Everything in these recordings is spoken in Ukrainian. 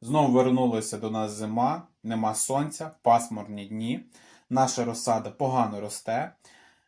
Знову вернулася до нас зима, нема сонця, пасмурні дні. Наша розсада погано росте.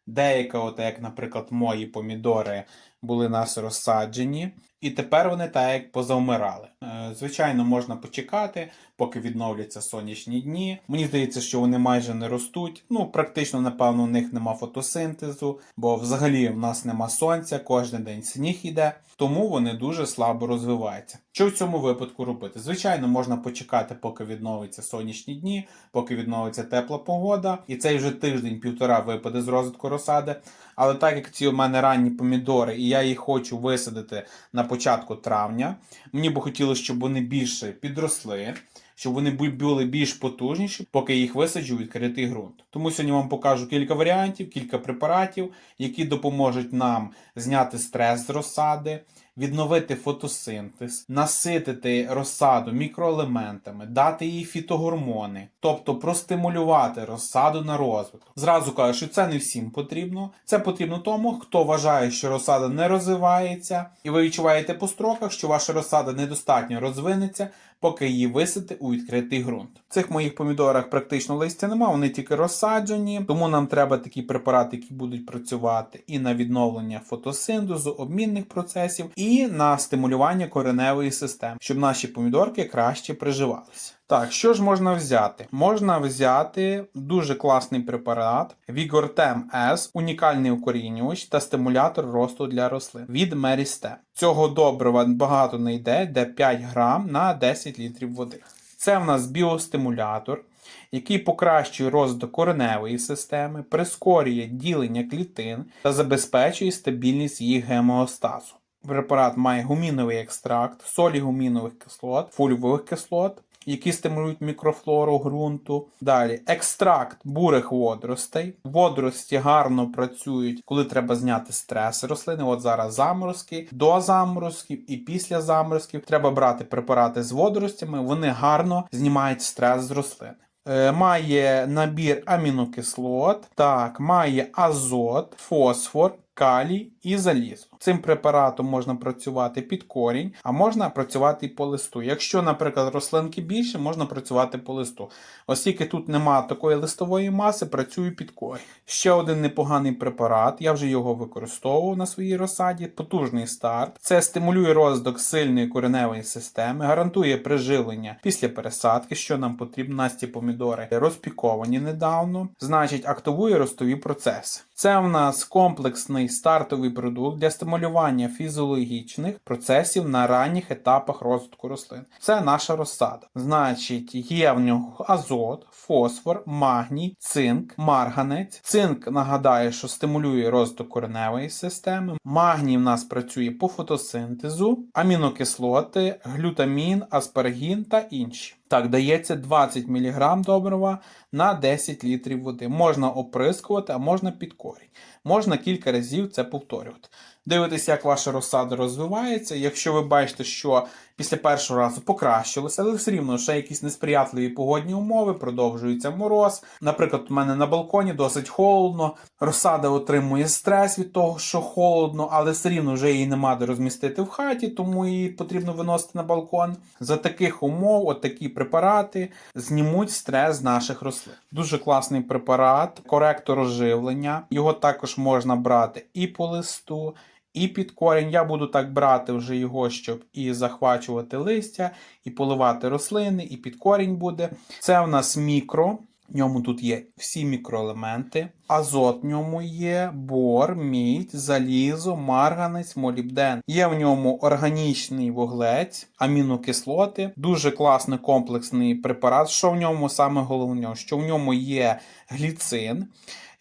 Деяка, от як, наприклад, мої помідори були нас розсаджені, і тепер вони так як позавмирали. Е, Звичайно, можна почекати, поки відновляться сонячні дні. Мені здається, що вони майже не ростуть. Ну, практично, напевно, у них нема фотосинтезу, бо взагалі в нас нема сонця, кожен день сніг іде, тому вони дуже слабо розвиваються. Що в цьому випадку робити? Звичайно, можна почекати, поки відновиться сонячні дні, поки відновиться тепла погода, і цей вже тиждень-півтора випаде з розвитку розсади. Але так як ці у мене ранні помідори, і я їх хочу висадити на початку травня, мені би хотілося, щоб вони більше підросли, щоб вони були більш потужніші, поки їх висаджу у відкритий ґрунт. Тому сьогодні вам покажу кілька варіантів, кілька препаратів, які допоможуть нам зняти стрес з розсади, відновити фотосинтез, наситити розсаду мікроелементами, дати їй фітогормони, тобто простимулювати розсаду на розвиток. Зразу кажу, що це не всім потрібно. Це потрібно тому, хто вважає, що розсада не розвивається, і ви відчуваєте по строках, що ваша розсада недостатньо розвинеться, поки її висити у відкритий ґрунт. В цих моїх помідорах практично листя нема, вони тільки розсаджені, тому нам треба такі препарати, які будуть працювати і на відновлення фотосинтезу, обмінних процесів, і на стимулювання кореневої системи, щоб наші помідорки краще приживалися. Так, що ж можна взяти? Можна взяти дуже класний препарат Vigortem S, унікальний укорінювач та стимулятор росту для рослин від Meristem. Цього добрива багато не йде, де 5 грам на 10 літрів води. Це в нас біостимулятор, який покращує розвиток кореневої системи, прискорює ділення клітин та забезпечує стабільність їх гемеостазу. Препарат має гуміновий екстракт, солі гумінових кислот, фольвових кислот, які стимулюють мікрофлору ґрунту. Далі екстракт бурих водоростей. Водорості гарно працюють, коли треба зняти стрес рослини. От зараз заморозки, до заморозків і після заморозків треба брати препарати з водоростями. Вони гарно знімають стрес з рослини. Е, Має набір амінокислот, так, має азот, фосфор, калій і залізо. Цим препаратом можна працювати під корінь, а можна працювати і по листу. Якщо, наприклад, рослинки більше, можна працювати по листу. Оскільки тут нема такої листової маси, працюю під корінь. Ще один непоганий препарат, я вже його використовував на своїй розсаді. Потужний старт. Це стимулює розвиток сильної кореневої системи, гарантує приживлення після пересадки, що нам потрібно. Насті помідори розпіковані недавно, значить, активує ростові процеси. Це в нас комплексний стартовий продукт для стимулювання фізіологічних процесів на ранніх етапах розвитку рослин. Це наша розсада. Значить, є в нього азот, фосфор, магній, цинк, марганець. Цинк нагадаю, що стимулює розвиток кореневої системи. Магній в нас працює по фотосинтезу, амінокислоти, глютамін, аспаргін та інші. Так, дається 20 мг добрива на 10 літрів води. Можна оприскувати, а можна під корінь. Можна кілька разів це повторювати. Дивитися, як ваша розсада розвивається. Якщо ви бачите, що після першого разу покращилося, але все рівно ще якісь несприятливі погодні умови, продовжується мороз. Наприклад, у мене на балконі досить холодно. Розсада отримує стрес від того, що холодно, але все рівно вже її нема де розмістити в хаті, тому її потрібно виносити на балкон. За таких умов, от такі препарати знімуть стрес з наших рослин. Дуже класний препарат, коректор оживлення. Його також можна брати і по листу. І під корінь я буду так брати вже його, щоб і захвачувати листя, і поливати рослини, і під корінь буде. Це в нас мікро. В ньому тут є всі мікроелементи. Азот в ньому є, бор, мідь, залізо, марганець, молібден. Є в ньому органічний вуглець, амінокислоти, дуже класний комплексний препарат. Що в ньому саме головне? Що в ньому є гліцин.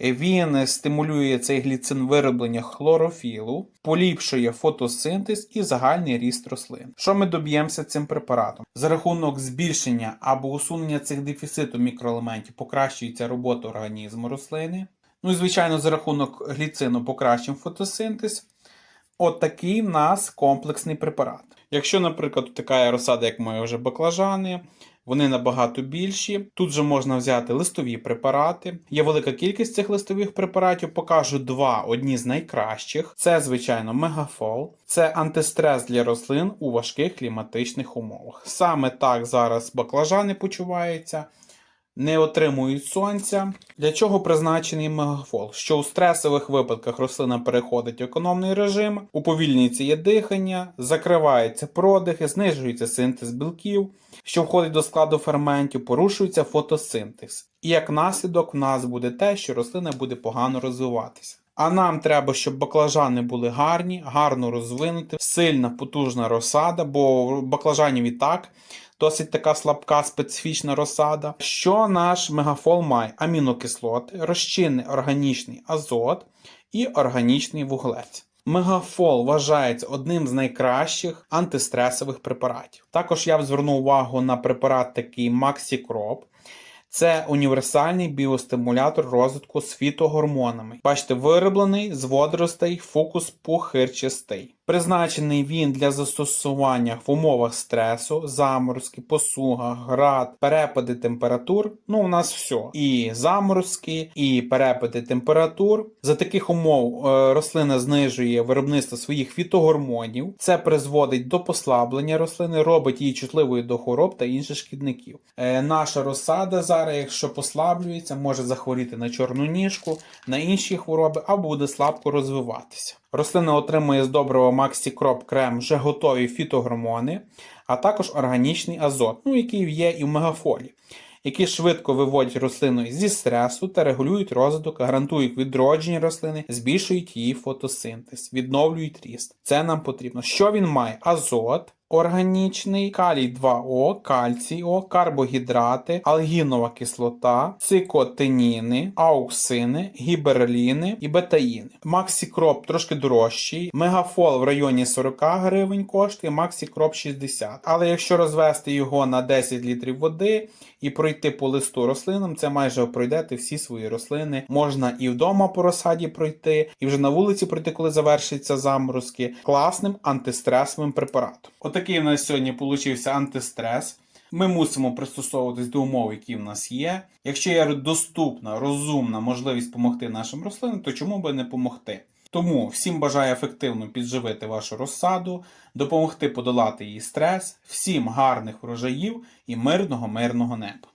Він стимулює цей гліцин вироблення хлорофілу, поліпшує фотосинтез і загальний ріст рослин. Що ми доб'ємося цим препаратом? За рахунок збільшення або усунення цих дефіциту мікроелементів покращується робота організму рослини. Ну і звичайно, за рахунок гліцину покращимо фотосинтез. От такий в нас комплексний препарат. Якщо, наприклад, така розсада, як мої вже баклажани, Вони набагато більші. Тут же можна взяти листові препарати. Є велика кількість цих листових препаратів. Покажу два, одні з найкращих. Це, звичайно, мегафол. Це антистрес для рослин у важких кліматичних умовах. Саме так зараз баклажани почуваються не отримують сонця. Для чого призначений мегафол? Що у стресових випадках рослина переходить в економний режим, уповільнюється її дихання, закриваються продихи, знижується синтез білків, що входить до складу ферментів, порушується фотосинтез. І як наслідок в нас буде те, що рослина буде погано розвиватися. А нам треба, щоб баклажани були гарні, гарно розвинуті, сильна, потужна розсада, бо баклажанів і так досить така слабка специфічна розсада. Що наш мегафол має? Амінокислоти, розчинний органічний азот і органічний вуглець. Мегафол вважається одним з найкращих антистресових препаратів. Також я б звернув увагу на препарат такий Maxicrop. Це універсальний біостимулятор розвитку з фітогормонами. Бачите, вироблений з водоростей фокус пухирчастий. Призначений він для застосування в умовах стресу, заморозки, посуга, град, перепади температур. Ну, у нас все. І заморозки, і перепади температур. За таких умов е, рослина знижує виробництво своїх фітогормонів. Це призводить до послаблення рослини, робить її чутливою до хвороб та інших шкідників. Е, наша розсада зараз, якщо послаблюється, може захворіти на чорну ніжку, на інші хвороби або буде слабко розвиватися. Рослина отримує з доброго Maxicrop крем вже готові фітогормони, а також органічний азот, ну який є і в мегафолі, які швидко виводять рослину зі стресу та регулюють розвиток, гарантують відродження рослини, збільшують її фотосинтез, відновлюють ріст. Це нам потрібно. Що він має? Азот. Органічний калій 2О, кальцій О, карбогідрати, алгінова кислота, цикотиніни, ауксини, гіберліни і бетаїни. Максікроп трошки дорожчий, мегафол в районі 40 гривень коштує, максікроп 60. Але якщо розвести його на 10 літрів води і пройти по листу рослинам, це майже пройдете всі свої рослини. Можна і вдома по розсаді пройти, і вже на вулиці пройти, коли завершаться заморозки, класним антистресовим препаратом. Отакий в нас сьогодні получився антистрес. Ми мусимо пристосовуватись до умов, які в нас є. Якщо є доступна, розумна можливість допомогти нашим рослинам, то чому би не допомогти? Тому всім бажаю ефективно підживити вашу розсаду, допомогти подолати її стрес, всім гарних врожаїв і мирного мирного неба.